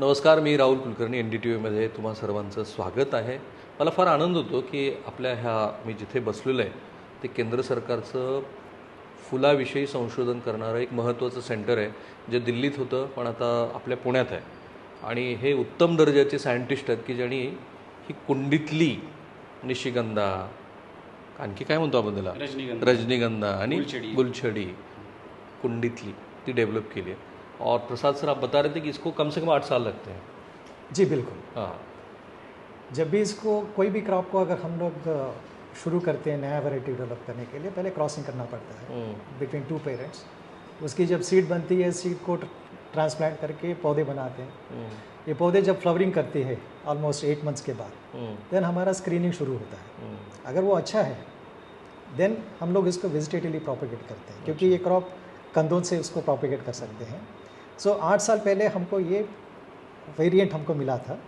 नमस्कार मी Rahul Kulkarni N D T व्हीमध्ये तुम्हा सर्वांचं स्वागत आहे. मला फार आनंद होतो की आपल्या ह्या मी जिथे बसलेलो आहे ते केंद्र सरकारचं फुलाविषयी संशोधन करणारं एक महत्त्वाचं सेंटर आहे जे दिल्लीत होतं पण आता आपल्या पुण्यात आहे. आणि हे उत्तम दर्जाचे सायंटिस्ट आहेत की ज्यांनी ही कुंडीतली निशिगंधा आणखी काय म्हणतो आपण त्याला? रजनीगंधा. आणि गुलछडी. कुंडीतली ती डेवलप की है और प्रसाद सर आप बता रहे थे कि इसको कम से कम आठ साल लगते हैं। जी बिल्कुल। हाँ। जब भी इसको कोई भी क्रॉप को अगर हम लोग शुरू करते हैं नया वैरायटी डेवलप करने के लिए पहले क्रॉसिंग करना पड़ता है। हम्म, बिटवीन टू पेरेंट्स। उसकी जब सीड बनती है सीड को ट्रांसप्लांट करके पौधे बनाते हैं। हम्म, ये पौधे जब फ्लावरिंग करती है ऑलमोस्ट एट मंथ्स के बाद हम्म, देन हमारा स्क्रीनिंग शुरू होता है। हम्म, अगर वो अच्छा है देन हम लोग इसको वेजिटेटिवली प्रोपेगेट करते हैं क्योंकि ये क्रॉप कंदों से उसको प्रोपेगेट कर सकते हैं। सो आठ साल पहले हमको ये वेरिएंट हमको मिला था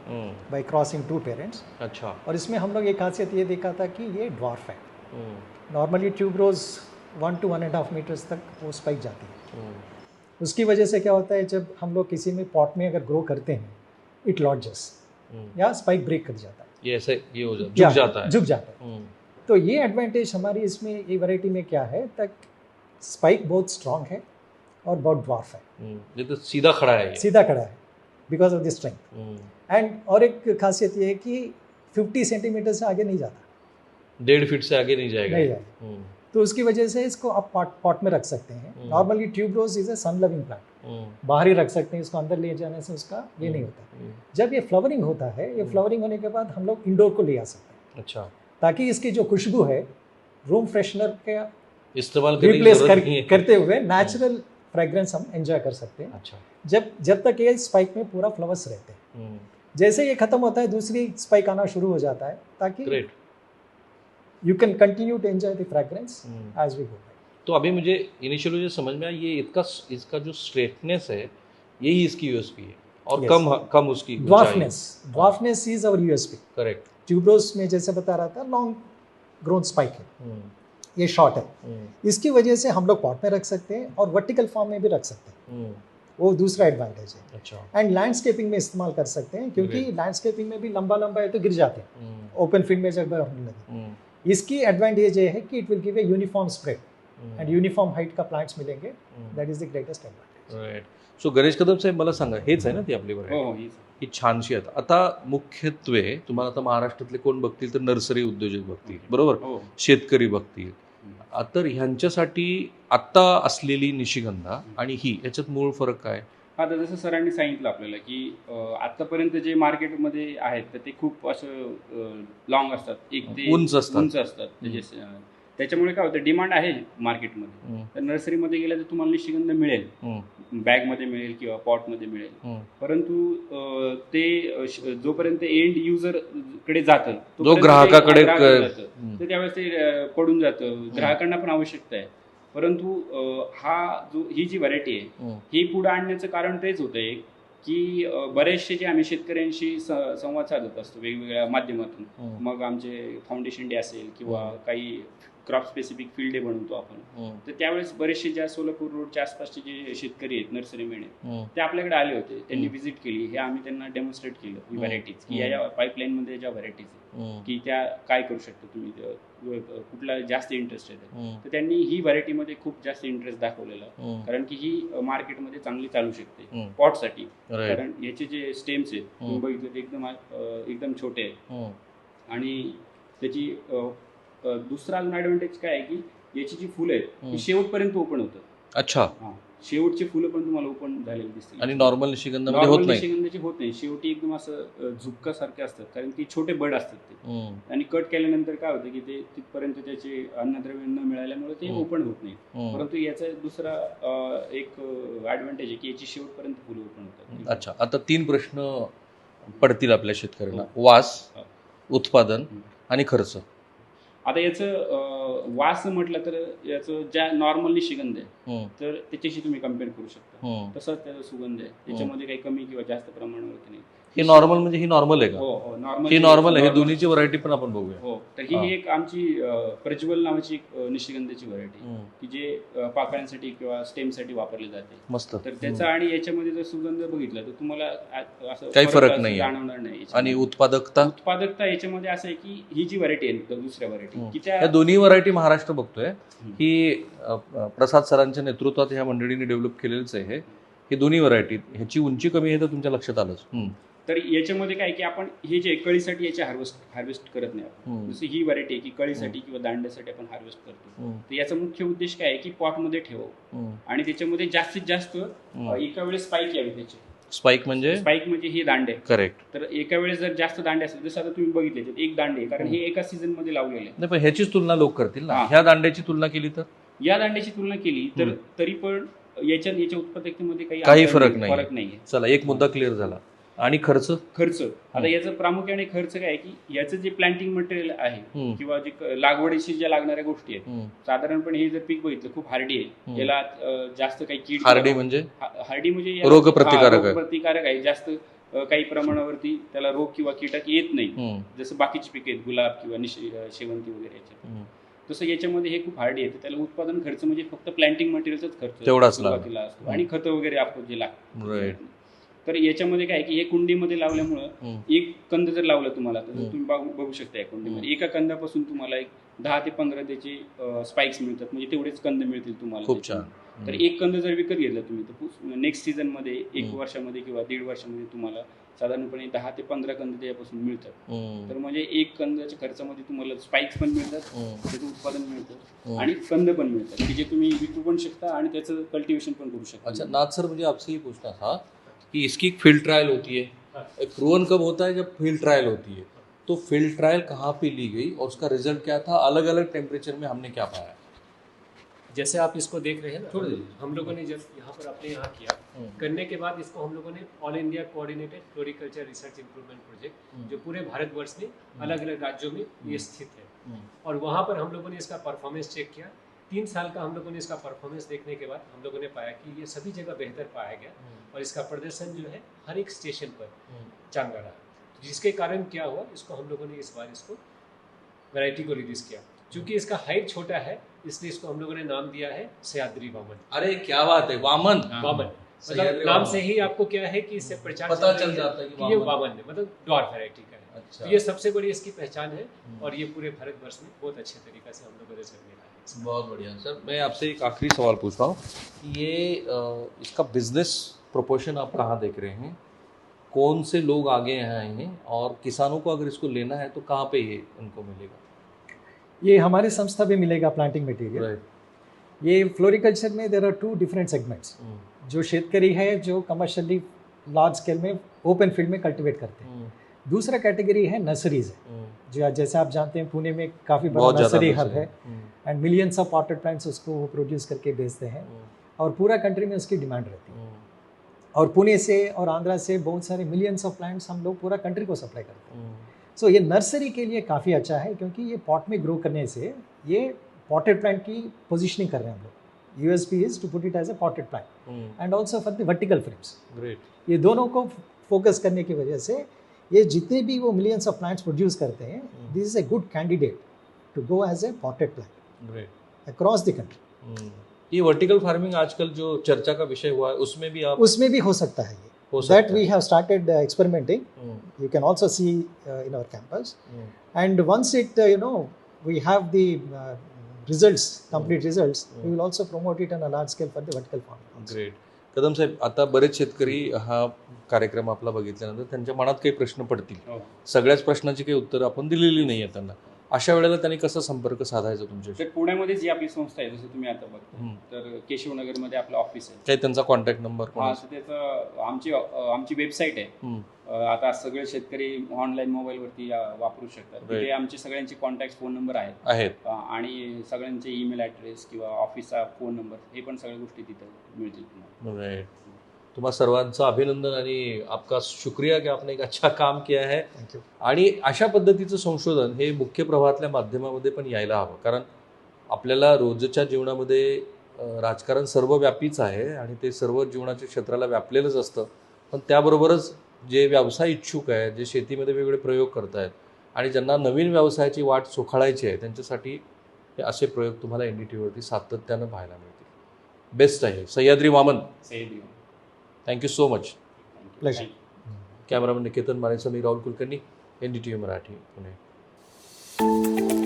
बाय क्रॉसिंग टू पेरेंट्स अच्छा। और इसमें हम लोग एक खासियत ये देखा था कि ये ड्वार्फ है। Normally tuberose one to one and half metres तक वो स्पाइक जाती है। हम्म, उसकी वजह से क्या होता है जब हम लोग किसी में पॉट में अगर ग्रो करते हैं इट लॉन्जेस हम्म। या स्पाइक ब्रेक कर जाता है। ये ऐसे ये हो जाता झुक जाता है। झुक जाता है। हम्म, तो ये एडवांटेज हमारी इसमें ये वैरायटी में क्या है तक स्पाइक बहुत स्ट्रांग है। और बहुत ड्वार्फ है। हम्म, ये तो सीधा खड़ा है सीधा खड़ा है because of the strength hmm, and और एक खासियत ये है कि 50 सेंटीमीटर से आगे नहीं जाता। डेढ़ फीट से आगे नहीं जाएगा। नहीं। जाएगा हम्म, तो उसकी वजह से इसको आप पॉट पॉट में रख सकते हैं। हम्म। Normally tuberose is a sun loving plant hmm, बाहर ही रख सकते हैं इसको अंदर ले जाने से उसका ये नहीं होता। हम्म, जब ये फ्लावरिंग होता है ये हम्म। फ्लावरिंग होने के बाद हम लोग इंडोर को ले आ सकते हैं। अच्छा। ताकि इसकी जो खुशबू है रूम फ्रेशनर का इस्तेमाल रिप्लेस कर, करते हुए नेचुरल फ्रेग्रेंस हम एंजॉय कर सकते हैं। अच्छा। जब जब तक ये स्पाइक में पूरा फ्लावर्स रहते हैं। हम्म, जैसे ये खत्म होता है दूसरी स्पाइक आना शुरू हो जाता है ताकि you can continue to enjoy the fragrance. As we go तो अभी मुझे इनिशियल मुझे समझ में आया ये इसका इसका जो स्ट्रेटनेस है यही इसकी यूएसपी है। और Yes. कम कम उसकी dwarfness dwarfness is our USP correct tuberose में जैसे बता रहा था लॉन्ग ग्रोन स्पाइक है। ये शॉर्ट है। इसकी वजह से हम लोग पॉट में रख सकते हैं और वर्टिकल फॉर्म में भी रख सकते हैं। वो दूसरा एडवांटेज है। अच्छा। एंड लैंडस्केपिंग में इस्तेमाल कर सकते हैं क्योंकि लैंडस्केपिंग में भी लंबा लंबा है तो गिर जाते हैं। हम्म, ओपन फ़ील्ड में जब होने लगे। हम्म, इसकी एडवांटेज ये है कि it will give a uniform spread and uniform height का प्लांट्स मिलेंगे। हम्म, that is the greatest advantage right so Ganesh Kadam saheb मला सांगा हेच आहे ना ती आपली variety? हो ही छानशी आहेत आता मुख्यत्वे तुम्हाला आता महाराष्ट्रातले कोण बघतील तर नर्सरी उद्योजक बघतील बरोबर? शेतकरी बघतील. तर ह्यांच्यासाठी आत्ता असलेली निशिगंधा आणि ही याच्यात मूळ फरक काय? आता जसं सरांनी सांगितलं आपल्याला की आतापर्यंत जे मार्केटमध्ये आहेत तर ते खूप असं लॉंग असतात. एक ते उंच असतात. उंच असतात. अं, त्याच्यामुळे काय होतं डिमांड आहे मार्केटमध्ये तर नर्सरीमध्ये गेलं तर तुम्हाला निशिगंध मिळेल. बॅगमध्ये मिळेल किंवा पॉटमध्ये मिळेल. परंतु ते जोपर्यंत एंड युजरकडे जातं ते ग्राहकाकडे क- तर त्यावेळेस ते पडून जातं. ग्राहकांना पण आवश्यकता आहे. परंतु हा जो ही जी व्हरायटी आहे ही पुढे आणण्याचं कारण तेच होतंय की अं, बरेचसे जे आम्ही शेतकऱ्यांशी संवाद साधत असतो वेगवेगळ्या माध्यमातून. मग आमचे फाउंडेशन डे असेल किंवा काही क्रॉप स्पेसिफिक फील्ड डे बनवतो आपण. तर त्यावेळेस बरेचसे ज्या सोलापूर रोडच्या आसपासचे जे शेतकरी आहेत नर्सरीमेन आहेत हम्म, ते आपल्याकडे आले होते. त्यांनी. व्हिजिट केली. हे आम्ही त्यांना डेमॉन्स्ट्रेट केलं. ही. व्हरायटीज की. या पाईपलाईन मध्ये ज्या व्हरायटीज हम्म, की त्या काय करू शकता तुम्ही? कुठला जास्त इंटरेस्ट आहे तर त्यांनी ही व्हरायटीमध्ये खूप जास्त इंटरेस्ट दाखवलेला. कारण की ही मार्केटमध्ये चांगली चालू शकते. पॉटसाठी कारण याचे जे स्टेम्स आहेत. बघितलं ते एकदम एकदम छोटे आहेत. आणि त्याची दुसरा अजून ॲडव्हान्टेज काय आहे की याची जी फुलं आहेत. ती शेवटपर्यंत ओपन होतात. अच्छा. हा. शेवटची फुलं पण तुम्हाला ओपन झालेली दिसतील. आणि नॉर्मल निशिगंधामध्ये होत नाही. निशिगंधाची होत नाही. शेवटी एकदम असं झुपकासारखे असतात. कारण की छोटे बड असतात ते. आणि कट केल्यानंतर काय होतं की ते तिथपर्यंत त्याचे अन्नद्रव्य न मिळाल्यामुळे ते. ओपन होत नाही. परंतु याचा दुसरा एक ऍडव्हान्टेज आहे की याची शेवटपर्यंत फुलं ओपन होतात. अच्छा. आता तीन प्रश्न पडतील आपल्या शेतकऱ्यांना. वास हो. उत्पादन. आणि खर्च. आता याचं वास म्हटलं तर याचं ज्या नॉर्मल निशिगंध आहे हम्म, तर त्याच्याशी तुम्ही कंपेअर करू शकता. हम्म. तसाच त्याचा सुगंध आहे. त्याच्यामध्ये काही कमी किंवा जास्त प्रमाणावरती नाही. ही नॉर्मल म्हणजे ही नॉर्मल आहे का? हो हो नॉर्मल ही नॉर्मल आहे हे दोन्हीची व्हरायटी पण आपण बघूया. हो तर हा. एक आमची प्रज्वल नावाची निशिगंधाची व्हरायटी की जे पाकळ्यांसाठी किंवा स्टेमसाठी वापरली जाते. मस्त. तर त्याचा आणि याच्यामध्ये जर सुगंध बघितला तर तुम्हाला असं काही फरक नाहीये. जाणवणार नाही आणि. उत्पादकता? उत्पादकता याच्यामध्ये असं आहे की ही जी व्हरायटी आहे दुसऱ्या व्हरायटी. की त्या दोन्ही व्हरायटी महाराष्ट्र बघतोय. ही प्रसाद सरांच्या नेतृत्वात ह्या मंडळीने डेव्हलप केलेलंच आहे हे. दोन्ही व्हरायटी ह्याची उंची कमी आहे तर तुमच्या लक्षात आलंच. तर याच्यामध्ये काय की आपण हे जे कळीसाठी याचे हार्वेस्ट हार्वेस्ट करत नाही आपण. जसं ही व्हरायटी आहे की कळीसाठी किंवा दांड्यासाठी आपण हार्वेस्ट करतो. तर याचा मुख्य उद्देश काय आहे की पॉटमध्ये ठेव हम्म, आणि त्याच्यामध्ये जास्तीत जास्त एका वेळेस स्पाईक यावे त्याचे. स्पाइक म्हणजे? स्पाईक म्हणजे हे दांडे. करेक्ट तर एका वेळेस जर जास्त दांडे असेल जसं आता तुम्ही बघितले तर एक दांडे कारण हे एका सीझनमध्ये लावलेले. नाही पण ह्याचीच तुलना लोक करतील ना. ह्या दांड्याची तुलना केली तर? या दांड्याची तुलना केली तर. तरी पण याच्या याच्या उत्पादकतेमध्ये काही फरक नाही. फरक नाहीये चला एक मुद्दा क्लिअर झाला. आणि खर्च? खर्च. आता याचं प्रामुख्याने खर्च काय की याचं जे प्लांटिंग मटेरियल आहे किंवा जे लागवडीशी ज्या लागणाऱ्या गोष्टी आहेत. साधारणपणे हे जर पीक बघितलं खूप हार्डी आहे. याला जास्त काही कीड हार्डी म्हणजे? हार्डी म्हणजे याला- रोगप्रतिकारक हा, आहे. जास्त काही प्रमाणावरती त्याला रोग किंवा कीटक येत नाही. जसं बाकीची पिके आहेत गुलाब किंवा शेवंती वगैरे याच्यात. तसं याच्यामध्ये हे खूप हार्डी आहे. त्याला उत्पादन खर्च म्हणजे फक्त प्लांटिंग मटेरियलचाच खर्च तेवढाच आणि खतं वगैरे आपण जे लागतं. तर याच्यामध्ये काय आहे की हे कुंडीमध्ये लावल्यामुळं. एक कंद जर लावला तुम्हाला तर. तुम्ही बघू शकता या कुंडीमध्ये एका कंदापासून तुम्हाला एक दहा ते पंधरा त्याचे स्पाइक्स मिळतात म्हणजे तेवढेच कंद मिळतील तुम्हाला खूप छान त्याच्यामध्ये. तर एक कंद जर विकत घेतला तुम्ही तर नेक्स्ट सीझनमध्ये एक. वर्षामध्ये किंवा दीड वर्षामध्ये तुम्हाला साधारणपणे दहा ते पंधरा कंद त्यापासून मिळतात तर म्हणजे एक कंदाच्या खर्चामध्ये तुम्हाला स्पाइक्स पण मिळतात त्याचं उत्पादन मिळतं. आणि कंद पण मिळतात की जे तुम्ही विकू पण शकता आणि त्याचं कल्टिवेशन पण करू शकता अच्छा नाथ सर आपसे ये पूछना था कि इसकी एक फ़ील्ड ट्रायल होती है। एक प्रूवन कब होता है? जब फ़ील्ड ट्रायल होती है। तो फ़ील्ड ट्रायल कहाँ पे ली गई और उसका रिज़ल्ट क्या था? अलग अलग टेम्परेचर में हमने क्या पाया? जैसे आप इसको देख रहे हैं ना दीजिए। हम लोगों ने जब यहाँ पर अपने यहाँ किया करने के बाद इसको हम लोगों ने all India coordinated floriculture research improvement project जो पूरे भारतवर्ष में अलग अलग राज्यों में ये स्थित है। और वहाँ पर हम लोगों ने इसका परफॉर्मेंस चेक किया। तीन साल का हम लोगों ने इसका परफॉर्मेंस देखने के बाद हम लोगों ने पाया कि ये सभी जगह बेहतर पाया गया और इसका प्रदर्शन जो है हर एक स्टेशन पर चांगा रहा जिसके कारण क्या हुआ इसको हम लोगों ने इस बार इसको वैरायटी को रिलीज़ किया। क्योंकि इसका हाइट छोटा है इसलिए इसको हम लोगों ने नाम दिया है सयाद्री वामन। अरे क्या बात है वामन। वामन। मतलब नाम से ही आपको क्या है कि इससे प्रचार पता चल जाता है कि ये वामन। है मतलब डॉट वैरायटी का। है अच्छा। तो ये सबसे बड़ी इसकी पहचान है और ये पूरे भारतवर्ष में बहुत अच्छे तरीके से हम लोगों ने रिज़ल्ट मिला है। बहुत बढ़िया। सर मैं आपसे एक आखिरी सवाल पूछ रहा हूँ ये इसका बिज़नेस प्रोपोर्शन आप कहाँ देख रहे हैं? कौन से लोग आगे आए हैं और किसानों को अगर इसको लेना है तो कहाँ पे ये उनको मिलेगा? ये हमारे संस्था में मिलेगा प्लांटिंग मटेरियल राइट ये फ्लोरिकल्चर में there are two different segments जो शेतकरी है जो कमर्शियली लार्ज स्केल में ओपन फ़ील्ड में कल्टीवेट करते हैं। दूसरा कैटेगरी है नर्सरीज जो जैसे आप जानते हैं पुणे में काफ़ी बड़ा नर्सरी हब है। And millions of potted plants उसको वो प्रोड्यूस करके बेचते हैं। और पूरा कंट्री में उसकी डिमांड रहती है। और पुणे से और आंध्रा से बहुत सारे मिलियंस ऑफ़ प्लांट्स हम लोग पूरा कंट्री को सप्लाई करते हैं। सो ये नर्सरी के लिए काफ़ी अच्छा है क्योंकि ये पॉट में ग्रो करने से ये पॉटेड प्लांट की पोजिशनिंग कर रहे हैं हम लोग। U S P is to put it as a potted plant and also for the vertical frames great ये दोनों को फोकस करने की वजह से ये जितने भी वो मिलियंस ऑफ़ प्लांट्स प्रोड्यूस करते हैं Hmm. This is a good candidate to go as a potted plant across the country hmm. ये वर्टिकल फ़ार्मिंग आजकल जो चर्चा का विषय हुआ है उसमें भी आप उसमें भी हो सकता है ये हो that we have started experimenting hmm, you can also see uh, in our campus हम्म, and once it uh, you know we have the uh, results complete results we will also promote it on a large scale for the vertical farming also. Kadam साहेब आता बरेच शेतकरी हा कार्यक्रम आपला बघितल्यानंतर त्यांच्या मनात काही प्रश्न पडतील हो. सगळ्याच प्रश्नाची काही उत्तरं आपण दिलेली नाही आहेत त्यांना अशा वेळेला त्यांनी कसा संपर्क साधायचा तुमच्याशी? तर पुण्यामध्येच जी आपली संस्था आहे जसं तुम्ही आता बघता. तर केशवनगरमध्ये आपलं ऑफिस आहे. काही त्यांचा कॉन्टॅक्ट नंबर हा असं त्याचं आमची आमची वेबसाईट आहे. आता सगळे शेतकरी ऑनलाईन मोबाईलवरती अ, वापरू शकतात. तिथे आमचे सगळ्यांचे कॉन्टॅक्ट फोन नंबर आहेत. आणि सगळ्यांचे ईमेल ॲड्रेस किंवा ऑफिसचा फोन नंबर हे पण सगळ्या गोष्टी तिथे मिळतील तुम्हाला. तुम्हा सर्वांचं अभिनंदन आणि आपका शुक्रिया की आपने एक अच्छा काम किया है. आणि अशा पद्धतीचं संशोधन हे मुख्य प्रवाहातल्या माध्यमामध्ये पण यायला हवं. कारण आपल्याला रोजच्या जीवनामध्ये राजकारण सर्वव्यापीच आहे आणि ते सर्व जीवनाच्या क्षेत्राला व्यापलेलंच असतं. पण त्याबरोबरच जे व्यवसाय इच्छुक आहेत जे शेतीमध्ये वेगवेगळे प्रयोग करत आहेत आणि ज्यांना नवीन व्यवसायाची वाट चोखाळायची आहे त्यांच्यासाठी हे असे प्रयोग तुम्हाला एन डी टी व्हीवरती सातत्यानं पाहायला मिळतील. बेस्ट आहे. Sahyadri Vaman Sahyadri thank you so much pleasure cameraman Niketan मानेसमी Rahul Kulkarni N D T V Marathi Pune